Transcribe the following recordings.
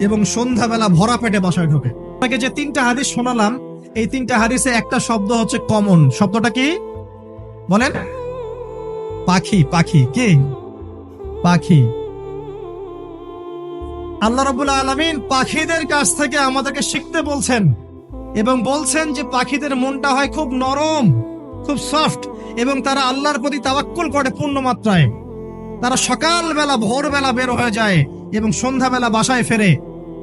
এবং সন্ধ্যাবেলা ভরা পেটে বাসায় ঢোকে। আপনাকে যে তিনটা হাদিস শোনালাম, এই তিনটা হাদিসে একটা শব্দ হচ্ছে কমন শব্দটা কি? বলেন। পাখি পাখি, কি? পাখি। আল্লাহ রবুল্লা আলমিন পাখিদের কাছ থেকে আমাদেরকে শিখতে বলছেন এবং বলছেন যে পাখিদের মনটা হয় খুব নরম, খুব সফট এবং তারা আল্লাহর প্রতি তাওয়াক্কুল করে পূর্ণ মাত্রায় তারা সকালবেলা, ভোরবেলা বের হয়ে যায় এবং সন্ধ্যাবেলা বাসায় ফেরে।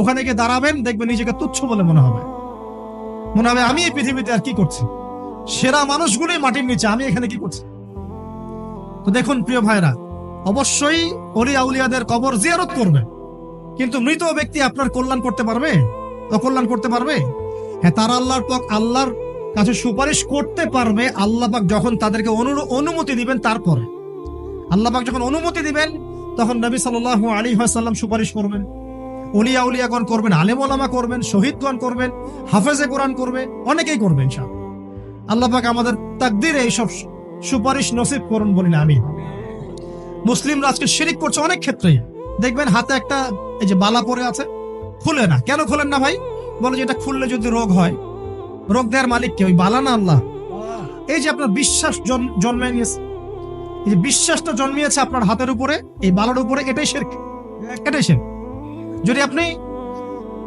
ওখানে গিয়ে দাঁড়াবেন, দেখবেন নিজেকে তুচ্ছ বলে মনে হবে। মনে হবে, আমি এই পৃথিবীতে আর কি করছি? সেরা মানুষগুলোই মাটির নিচে, আমি এখানে কি করছি? তো দেখুন, প্রিয় ভাইরা অবশ্যই অলি আউলিয়াদের কবর জিয়ারত করবে। কিন্তু মৃত ব্যক্তি আপনার কল্যাণ করতে পারবে? অকল্যাণ করতে পারবে? হ্যাঁ তারা আল্লাহর পক আল্লাহর কাছে সুপারিশ করতে পারবে। আল্লাহ পাক যখন তাদেরকে অনুমতি দিবেন তারপরে। আল্লাহ পাক যখন অনুমতি দিবেন, তখন নবী সাল্লাল্লাহু আলাইহি ওয়াসাল্লাম সুপারিশ করবেন। অলিয়া উলিয়াগণ করবেন আলেম ওলামা করবেন, শহীদগণ করবেন, হাফেজে কোরআন করবে, অনেকেই করবেন সব আল্লাহ পাক আমাদের তাকদিরে এইসব সুপারিশ নসিব করুন বলি না আমি মুসলিমরা আজকে শিরিক করছে অনেক ক্ষেত্রেই। দেখবেন হাতে একটা এই যে বালা পরে আছে, খুলে না। কেন খুলেন না ভাই? বলে যে এটা খুললে যদি রোগ হয়, রোগ দেওয়ার মালিক কে? ওই বালা না আল্লাহ? এই যে আপনার বিশ্বাস জন্মে নিয়েছে, এই যে বিশ্বাসটা জন্মিয়েছে আপনার হাতের উপরে, এই বালার উপরে, এটাই শেরক। এটাই শেরক। যদি আপনি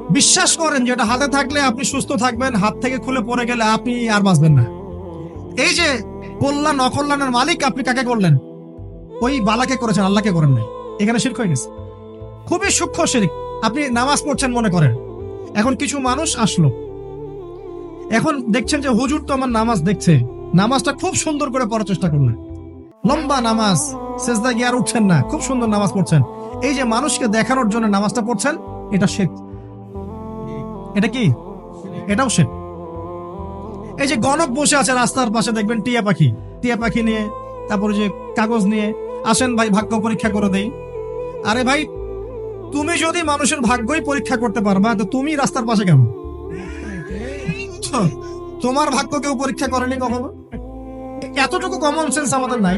বিশ্বাস করেন যে হাতে থাকলে আপনি সুস্থ থাকবেন, হাত থেকে খুলে পড়ে গেলে আপনি আর বাঁচবেন না। এই যে কল্যাণ, অকল্যাণের মালিক আপনি কাকে করলেন? ওই বালাকে করেছেন, আল্লাহকে করেন নাই। এখানে শিরক হয়ে গেছে। খুবই সূক্ষ্ম শিরিক। আপনি নামাজ পড়ছেন মনে করেন। এখন কিছু মানুষ আসলো। এখন দেখছেন যে হুজুর তো আমার নামাজ দেখছে। নামাজটা খুব সুন্দর করে পড়ার চেষ্টা করলেন। লম্বা নামাজ সেজদা গিয়ে আর উঠছেন না। খুব সুন্দর নামাজ পড়ছেন। এই যে মানুষকে দেখানোর জন্য নামাজটা পড়ছেন, এটা শেখ। এটা কি? এটাও শেখ। এই যে গণক বসে আছে রাস্তার পাশে, দেখবেন টিয়া পাখি। টিয়া পাখি নিয়ে, তারপরে যে কাগজ নিয়ে, আসেন ভাই, ভাগ্য পরীক্ষা করে দেই। আরে ভাই, তুমি যদি মানুষের ভাগ্যই পরীক্ষা করতে পারবা তো তুমি রাস্তার পাশে কেন? তোমার ভাগ্য কেউ পরীক্ষা করেনি কখনো? এতটুকু কমন সেন্স আমাদের নাই।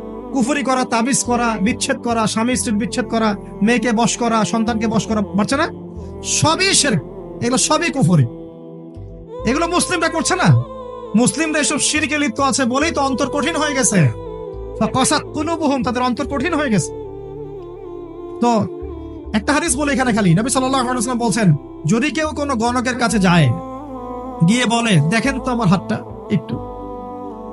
কুফুরি করা, তাবিজ করা, বিচ্ছেদ করা, স্বামী স্ত্রীর বিচ্ছেদ করা, মেয়েকে বশ করা, সন্তানকে বশ করা বাড়ছে না? সবই শের এগুলো সবই কুফুরি। এগুলো মুসলিমরা করছে না? মুসলিমরা এসব শিরকে লিপ্ত আছে বলেই তো অন্তর কঠিন হয়ে গেছে। কসাত কুলুবুহুম, তাদের অন্তর কঠিন হয়ে গেছে। তো একটা হাদিস বলে এখানে খালি। নবী আলাইহি বলছেন, যদি কেউ কোনো গণকের কাছে যায়, গিয়ে বলে, দেখেন তো আমার হাতটা, একটু।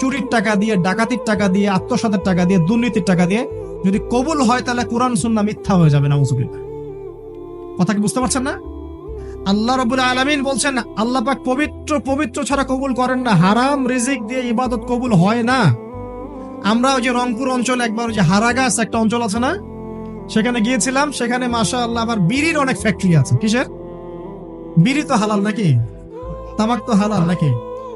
চুরির টাকা দিয়ে, ডাকাতির টাকা দিয়ে, আত্মসাতের টাকা দিয়ে, দুর্নীতির টাকা দিয়ে যদি কবুল হয় তাহলে কোরআন সুন্না মিথ্যা হয়ে যাবে নাউজুবিল্লাহ কথা কি বুঝতে পারছেন না? আল্লাহ রবুল আলমিন বলছেন, আল্লাহ পাক পবিত্র পবিত্র ছাড়া কবুল করেন না। হারাম রিজিক দিয়ে ইবাদত কবুল হয় না। আমরা ওই যে রংপুর অঞ্চল একবার ওই যে হারাগাছ একটা অঞ্চল আছে না? সেখানে গিয়েছিলাম, সেখানে মাসা আল্লাহ আবার বিড়ির অনেক ফ্যাক্টরি আছে। কিসের? বিড়ি তো হালাল নাকি? তামাক তো হালাল নাকি?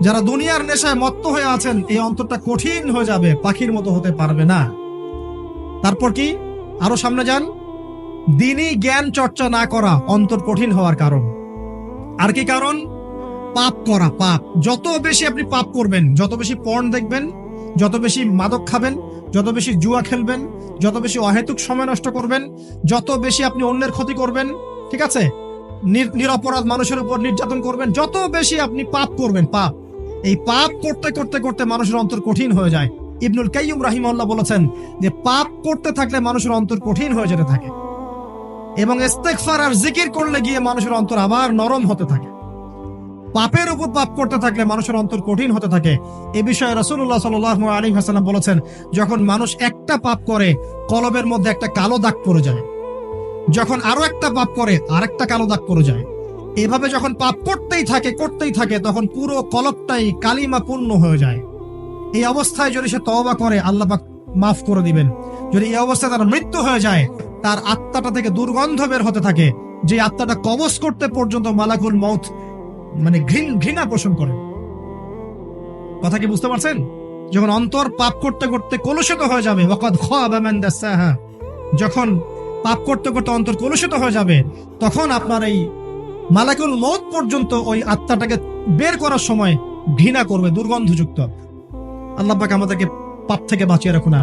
যারা দুনিয়ার নেশায় মত্ত হয়ে আছেন, এই অন্তরটা কঠিন হয়ে যাবে, পাখির মতো হতে পারবে না। তারপর কি? আরও সামনে যান। দিনই জ্ঞান চর্চা না করা অন্তর কঠিন হওয়ার কারণ। আর কি কারণ? পাপ করা, পাপ। যত বেশি আপনি পাপ করবেন, যত বেশি পর্ন দেখবেন, যত বেশি মাদক খাবেন, যত বেশি জুয়া খেলবেন, যত বেশি অহেতুক সময় নষ্ট করবেন, যত বেশি আপনি অন্যের ক্ষতি করবেন, ঠিক আছে? নির- নিরপরাধ মানুষের উপর নির্যাতন করবেন, যত বেশি আপনি পাপ করবেন, পাপ। এই পাপ করতে করতে করতে মানুষের অন্তর কঠিন হয়ে যায়। ইবনুল কাইয়ুম রাহিমাল্লাহ বলেছেন যে, পাপ করতে থাকলে মানুষের অন্তর কঠিন হয়ে যেতে থাকে এবং ইস্তেগফার আর জিকির করলে গিয়ে মানুষের অন্তর আবার নরম হতে থাকে। পাপের উপর পাপ করতে থাকলে মানুষের অন্তর কঠিন হতে থাকে। এ বিষয়ে রসুল্লাহ সাল আলী হাসালাম বলেছেন, যখন মানুষ একটা পাপ করে, কলবের মধ্যে একটা কালো দাগ পড়ে যায়। যখন আরও একটা পাপ করে, আরেকটা কালো দাগ পড়ে যায়। এভাবে যখন পাপ করতেই থাকে করতেই থাকে, তখন পুরো কলবটাই কালিমা পূর্ণ হয়ে যায়। এই অবস্থায় যদি সে তওবা করে, আল্লাহ পাক মাফ করে দিবেন। যদি এই অবস্থায় তার মৃত্যু হয়ে যায়, তার আত্মাটা থেকে দুর্গন্ধ বের হতে থাকে, যে আত্মাটা কবজ করতে পর্যন্ত মালাকুল মৌত মানে ঘৃণ- ঘৃণা পোষণ করে। কথা কি বুঝতে পারছেন? যখন অন্তর পাপ করতে করতে কলুষিত হয়ে যাবে যখন পাপ করতে করতে অন্তর কলুষিত হয়ে যাবে, তখন আপনার এই মালাকুল মত পর্যন্ত ওই আত্মাটাকে বের করার সময় ঘৃণা করবে, দুর্গন্ধযুক্ত। আল্লাহ পাক আমাদেরকে পাপ থেকে বাঁচিয়ে রাখুন